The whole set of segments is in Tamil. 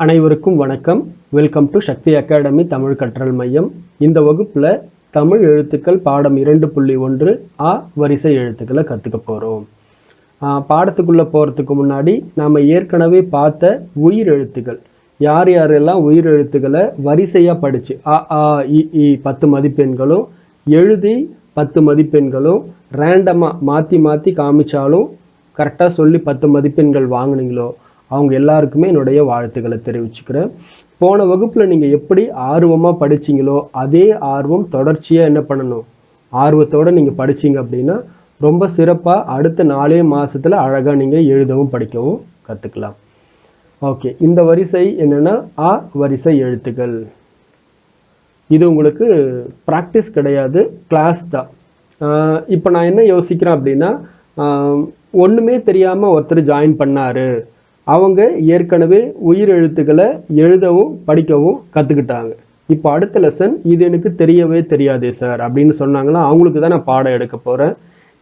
அனைவருக்கும் வணக்கம். Welcome to Shakti academy Tamil கற்றல் மையம் இந்த வகுப்பில் தமிழ் எழுத்துக்கள் பாடம் இரண்டு புள்ளி ஒன்று ஆ வரிசை எழுத்துக்களை கற்றுக்க போகிறோம் பாடத்துக்குள்ளே போகிறதுக்கு முன்னாடி நாம் ஏற்கனவே பார்த்த உயிர் எழுத்துக்கள். யார் யாரெல்லாம் உயிர் எழுத்துக்களை வரிசையாக படித்து அ ஆ இ இ பத்து மதிப்பெண்களும் எழுதி பத்து மதிப்பெண்களும் ரேண்டமாக மாற்றி மாற்றி காமிச்சாலும் கரெக்டாக சொல்லி பத்து மதிப்பெண்கள் வாங்கினீங்களோ அவங்க எல்லாருக்குமே என்னுடைய வாழ்த்துக்களை தெரிவிச்சுக்கிறேன். போன வகுப்பில் நீங்கள் எப்படி ஆர்வமாக படிச்சீங்களோ அதே ஆர்வம் தொடர்ச்சியாக என்ன பண்ணணும்? ஆர்வத்தோடு நீங்கள் படிச்சீங்க அப்படின்னா ரொம்ப சிறப்பாக அடுத்த நாலே மாதத்தில் அழகாக நீங்கள் எழுதவும் படிக்கவும் கற்றுக்கலாம் ஓகே இந்த வரிசை என்னென்னா ஆ வரிசை எழுத்துக்கள். இது உங்களுக்கு ப்ராக்டிஸ் கிடையாது கிளாஸ் தான். இப்போ நான் என்ன யோசிக்கிறேன் அப்படின்னா ஒன்றுமே தெரியாமல் ஒருத்தர் ஜாயின் பண்ணார். அவங்க ஏற்கனவே உயிர் எழுத்துக்களை எழுதவும் படிக்கவும் கற்றுக்கிட்டாங்க இப்போ அடுத்த லெசன் இது எனக்கு தெரியவே தெரியாதே சார் அப்படின்னு சொன்னாங்கன்னா அவங்களுக்கு தான் நான் பாடம் எடுக்க போகிறேன்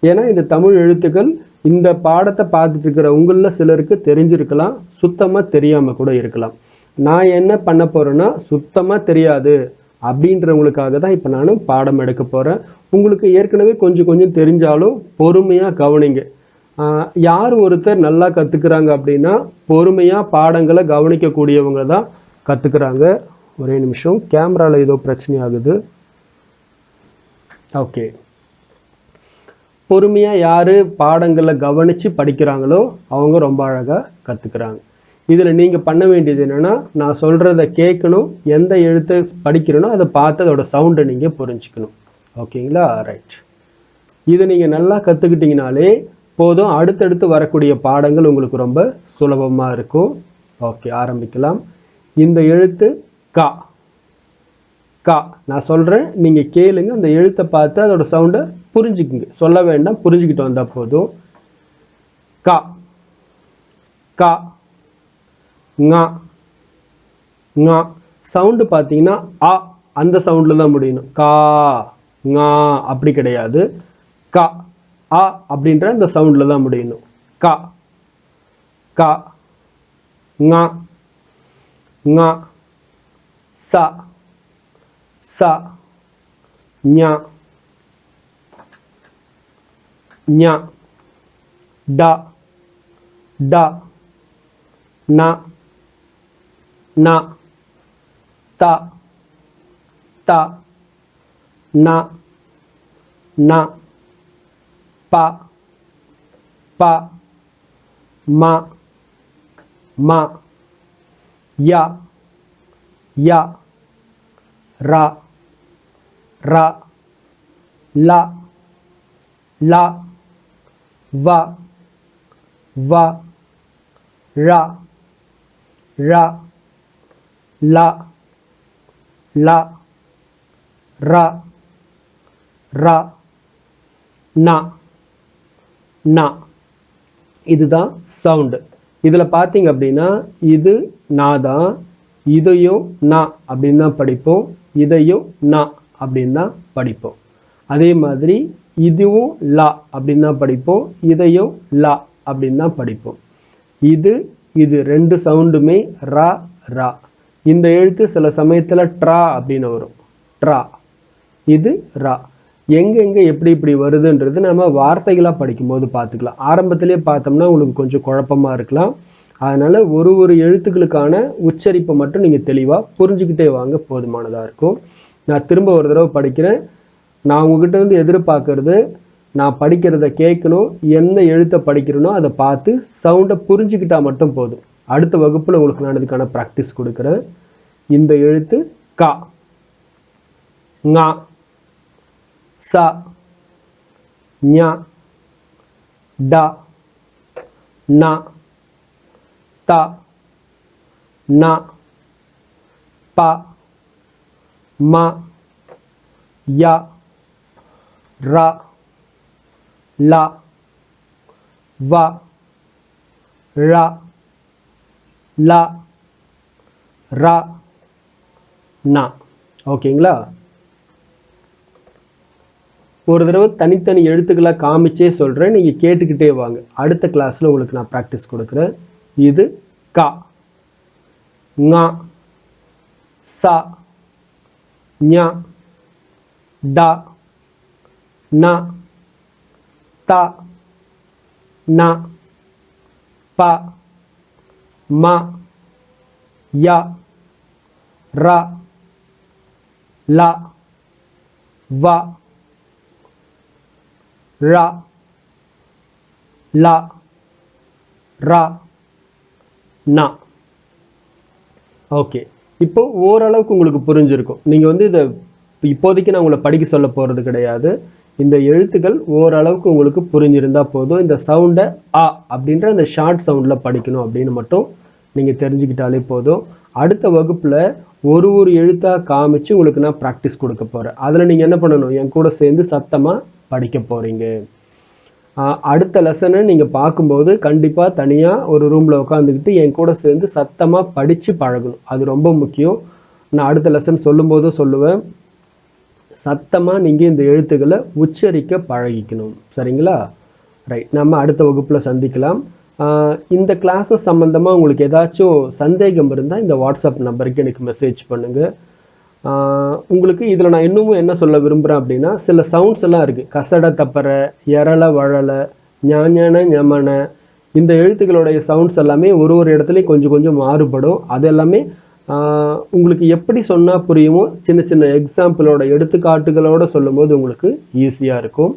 ஏன்னா இந்த தமிழ் எழுத்துக்கள் இந்த பாடத்தை பார்த்துட்டு இருக்கிற உங்களில் சிலருக்கு தெரிஞ்சிருக்கலாம் சுத்தமாக தெரியாமல் கூட இருக்கலாம். நான் என்ன பண்ண போகிறேன்னா சுத்தமாக தெரியாது அப்படின்றவங்களுக்காக தான் இப்போ நான் பாடம் எடுக்க போகிறேன் உங்களுக்கு ஏற்கனவே கொஞ்சம் கொஞ்சம் தெரிஞ்சாலும் பொறுமையாக கவனிங்க. யார் ஒருத்தர் நல்லா கற்றுக்குறாங்க அப்படின்னா பொறுமையாக பாடங்களை கவனிக்கக்கூடியவங்க தான் கற்றுக்குறாங்க ஒரே நிமிஷம். கேமராவில் ஏதோ பிரச்சனை ஆகுது ஓகே. பொறுமையாக யார் பாடங்களை கவனித்து படிக்கிறாங்களோ அவங்க ரொம்ப அழகாக கற்றுக்குறாங்க இதில் நீங்கள் பண்ண வேண்டியது என்னென்னா நான் சொல்கிறத கேட்கணும் எந்த எழுத்தை படிக்கிறனோ அதை பார்த்து அதோட சவுண்டை நீங்கள் புரிஞ்சுக்கணும். ஓகேங்களா? ரைட் இதை நீங்கள் நல்லா கற்றுக்கிட்டிங்கனாலே போதும் அடுத்தடுத்து வரக்கூடிய பாடங்கள் உங்களுக்கு ரொம்ப சுலபமாக இருக்கும். ஓகே ஆரம்பிக்கலாம். இந்த எழுத்து கா. கா. நான் சொல்கிறேன் நீங்கள் கேளுங்க அந்த எழுத்தை பார்த்து அதோட சவுண்டை புரிஞ்சுக்குங்க. சொல்ல வேண்டாம் புரிஞ்சுக்கிட்டு வந்தால் போதும். கா. கா. ஙா. ஙா. சவுண்டு பார்த்தீங்கன்னா ஆ அந்த சவுண்டில் தான் முடியணும். கா ஙா அப்படி கிடையாது. கா. ஆ அப்படின்ற இந்த சவுண்டில் தான் முடியணும். கா. கா. ஙா. ஞா சா. சா. ஞா. ஞா. டா. டா. நா. நா. தா. தா. நா. நா. பா பா மா மா யா யா ரா ரா லா லா வா வா ரா ரா லா லா ரா ரா நா நா. இதுதான் சவுண்டு இதில் பார்த்தீங்க அப்படின்னா இது நா தான் இதையும் நா அப்படின்னு தான் படிப்போம். இதையும் நா அப்படின்னு தான் படிப்போம். அதே மாதிரி இதுவும் லா அப்படின்னு தான் படிப்போம். இதையும் லா அப்படின்னு தான் படிப்போம். இது இது ரெண்டு சவுண்டுமே ரா ரா. இந்த எழுத்து சில சமயத்தில் ட்ரா அப்படின்னு வரும். ட்ரா. இது ரா. எங்கெங்கே எப்படி இப்படி வருதுன்றது நம்ம வார்த்தைகளாக படிக்கும்போது பார்த்துக்கலாம். ஆரம்பத்திலே பார்த்தோம்னா உங்களுக்கு கொஞ்சம் குழப்பமாக இருக்கலாம். அதனால் ஒரு ஒரு எழுத்துக்களுக்கான உச்சரிப்பை மட்டும் நீங்கள் தெளிவாக புரிஞ்சுக்கிட்டே வாங்க போதுமானதாக இருக்கும். நான் திரும்ப ஒரு தடவை படிக்கிறேன். நான் உங்ககிட்ட இருந்து எதிர்பார்க்கறது நான் படிக்கிறத கேட்கணும் எந்த எழுத்தை படிக்கிறனோ அதை பார்த்து சவுண்டை புரிஞ்சுக்கிட்டா மட்டும் போதும். அடுத்த வகுப்பில் உங்களுக்கு நான் இதுக்கான ப்ராக்டிஸ் கொடுக்குறேன். இந்த எழுத்து கா. ஙா. சா ஞா டா நா தா நா பா மா யா ரா லா வா ரா லா ரா நா ஓகேங்களா ஒரு தடவை தனித்தனி எழுத்துக்களை காமிச்சே சொல்கிறேன் நீங்கள் கேட்டுக்கிட்டே வாங்க. அடுத்த கிளாஸில் உங்களுக்கு நான் ப்ராக்டிஸ் கொடுக்குறேன். இது கா. ங. ச. ஞ. ட. ந. த. ந. ப. ம. ய. ர. ல. வ. ர ல ர நா. ஓகே இப்போ ஓரளவுக்கு உங்களுக்கு புரிஞ்சிருக்கும். நீங்கள் வந்து இதை இப்போதைக்கு நான் உங்களை படிக்க சொல்ல போகிறது கிடையாது. இந்த எழுத்துக்கள் ஓரளவுக்கு உங்களுக்கு புரிஞ்சிருந்தா போதும். இந்த சவுண்டை ஆ அப்படின்ற அந்த ஷார்ட் சவுண்டில் படிக்கணும் அப்படின்னு மட்டும் நீங்கள் தெரிஞ்சுக்கிட்டாலே போதும். அடுத்த வகுப்பில் ஒரு ஒரு எழுத்தாக காமிச்சு உங்களுக்கு நான் ப்ராக்டிஸ் கொடுக்க போகிறேன் அதில் நீங்கள் என்ன பண்ணணும்? என் கூட சேர்ந்து சத்தமாக படிக்க போகிறீங்க அடுத்த லெசனை நீங்கள் பார்க்கும்போது கண்டிப்பாக தனியாக ஒரு ரூமில் உட்காந்துக்கிட்டு என் கூட சேர்ந்து சத்தமாக படித்து பழகணும். அது ரொம்ப முக்கியம். நான் அடுத்த லெசன் சொல்லும்போதும் சொல்லுவேன். சத்தமாக நீங்கள் இந்த எழுத்துக்களை உச்சரிக்க பழகிக்கணும். சரிங்களா? ரைட் நம்ம அடுத்த வகுப்பில் சந்திக்கலாம். இந்த கிளாஸஸ் சம்மந்தமாக உங்களுக்கு ஏதாச்சும் சந்தேகம் இருந்தால் இந்த வாட்ஸ்அப் நம்பருக்கு எனக்கு மெசேஜ் பண்ணுங்கள் உங்களுக்கு இதில் நான் இன்னமும் என்ன சொல்ல விரும்புகிறேன் அப்படின்னா சில சவுண்ட்ஸ் எல்லாம் இருக்குது கசட தப்பற எரள வழல ஞாஞன ஞமன. இந்த எழுத்துக்களுடைய சவுண்ட்ஸ் எல்லாமே ஒரு ஒரு இடத்துலையும் கொஞ்சம் கொஞ்சம் மாறுபடும். அது எல்லாமே உங்களுக்கு எப்படி சொன்னால் புரியுமோ சின்ன சின்ன எக்ஸாம்பிளோட எடுத்துக்காட்டுகளோடு சொல்லும்போது உங்களுக்கு ஈஸியாக இருக்கும்.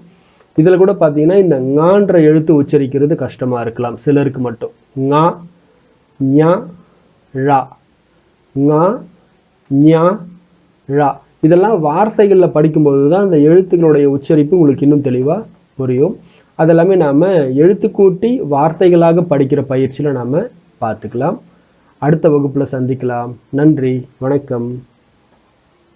இதில் கூட பார்த்தீங்கன்னா இந்த ஞான்ற எழுத்து உச்சரிக்கிறது கஷ்டமாக இருக்கலாம் சிலருக்கு மட்டும். ஞா ஞா ழா. ஞா ஞா ழா. இதெல்லாம் வார்த்தைகளில் படிக்கும்போது தான் அந்த எழுத்துக்களுடைய உச்சரிப்பு உங்களுக்கு இன்னும் தெளிவாக புரியும். அதெல்லாமே நாம் எழுத்துக்கூட்டி வார்த்தைகளாக படிக்கிற பயிற்சியில் நாம் பார்த்துக்கலாம் அடுத்த வகுப்பில் சந்திக்கலாம். நன்றி. வணக்கம்.